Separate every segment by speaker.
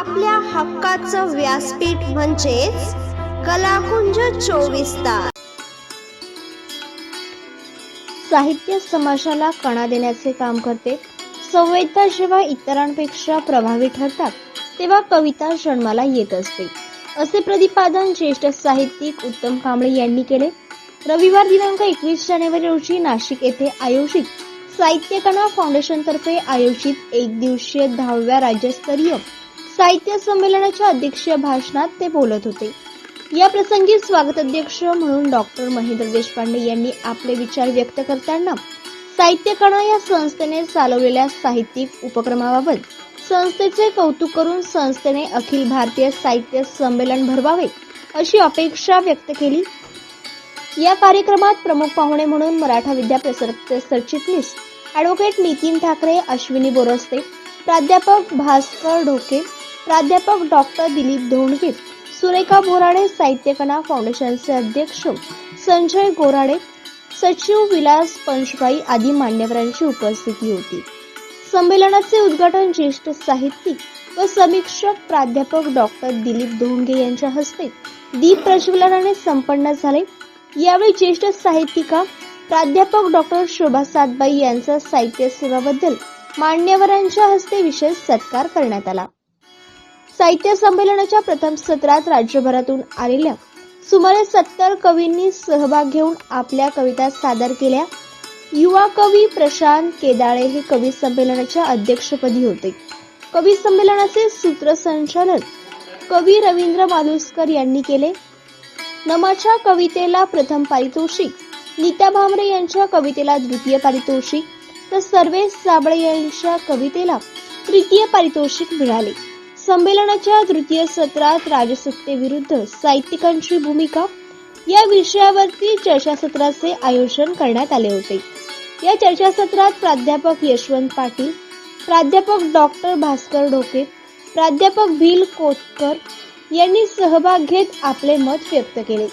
Speaker 1: आपल्या हक्काचं व्यासपीठ म्हणजेच कलाकुंज चोवीस तास.
Speaker 2: साहित्य समाजाला कणा देण्याचे काम करते. संवेदना जेव्हा इतरांपेक्षा प्रभावी ठरतात. तेव्हा कविता जन्माला येत असते. असे प्रतिपादन ज्येष्ठ साहित्यिक उत्तम कांबळे यांनी केले. रविवार दिनांक एकवीस जानेवारी रोजी नाशिक येथे आयोजित साहित्य कणा फाउंडेशन तर्फे आयोजित एक दिवसीय दहाव्या राज्यस्तरीय साहित्य संमेलनाच्या अध्यक्षीय भाषणात ते बोलत होते. या प्रसंगी स्वागताध्यक्ष म्हणून डॉक्टर महेंद्र देशपांडे यांनी आपले विचार व्यक्त करताना साहित्यकणा या संस्थेने चालवलेल्या साहित्यिक उपक्रमाबाबत संस्थेचे कौतुक करून संस्थेने अखिल भारतीय साहित्य संमेलन भरवावे अशी अपेक्षा व्यक्त केली. या कार्यक्रमात प्रमुख पाहुणे म्हणून मराठा विद्या प्रसारकचे सरचिटणीस ॲडव्होकेट नितीन ठाकरे अश्विनी बोरस्ते प्राध्यापक भास्कर ढोके प्राध्यापक डॉक्टर दिलीप धोंडगे सुरेखा बोराडे साहित्यकला फाउंडेशनचे अध्यक्ष संजय गोराडे सचिव विलास पंचबाई आदी मान्यवरांची उपस्थिती होती. संमेलनाचे उद्घाटन ज्येष्ठ साहित्यिक व समीक्षक प्राध्यापक डॉक्टर दिलीप धोंडगे यांच्या हस्ते दीप प्रज्वलनाने संपन्न झाले. यावेळी ज्येष्ठ साहित्यिका प्राध्यापक डॉक्टर शोभा सातबाई यांचा साहित्य सेवाबद्दल मान्यवरांच्या हस्ते विशेष सत्कार करण्यात आला. साहित्य संमेलनाच्या प्रथम सत्रात राज्यभरातून आलेल्या सुमारे सत्तर कवींनी सहभाग घेऊन आपल्या कविता सादर केल्या. युवा कवी प्रशांत केदाळे हे कवी संमेलनाच्या अध्यक्षपदी होते. कवी संमेलनाचे सूत्रसंचालन कवी रवींद्र मालुसकर यांनी केले. नमाच्या कवितेला प्रथम पारितोषिक नीता भामरे यांच्या कवितेला द्वितीय पारितोषिक तर सर्वेश साबळे यांच्या कवितेला तृतीय पारितोषिक मिळाले. संमेलनाच्या तृतीय सत्रात राजसत्तेविरुद्ध साहित्यिकांची भूमिका. या विषयावरती चर्चासत्राचे आयोजन करण्यात आले होते. या चर्चासत्रात प्राध्यापक यशवंत पाटील प्राध्यापक डॉक्टर भास्कर डोके प्राध्यापक भील कोतकर यांनी सहभाग घेत आपले मत व्यक्त केले.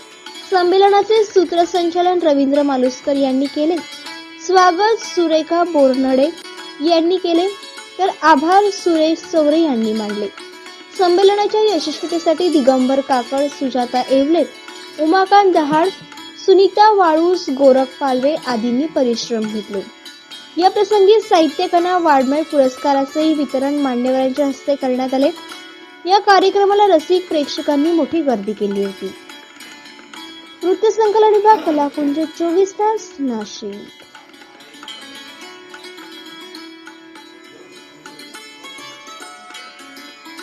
Speaker 2: संमेलनाचे सूत्रसंचालन रवींद्र मालुसकर यांनी केले. स्वागत सुरेखा बोरनडे यांनी केले. तर आभार सुरेश चौरे यांनी मांडले. संमेलनाच्या यशस्वीतेसाठी दिगंबर काकड सुजाता येवले उमाकांत दहाड सुनीता वाळूस गोरख पालवे आदींनी परिश्रम घेतले. या प्रसंगी साहित्यकला वाड्मय पुरस्काराचेही वितरण मान्यवरांच्या हस्ते करण्यात आले. या कार्यक्रमाला रसिक प्रेक्षकांनी मोठी गर्दी केली होती. वृत्तसंकलन विभाग कलाकुंज चोवीस तास नाशिक.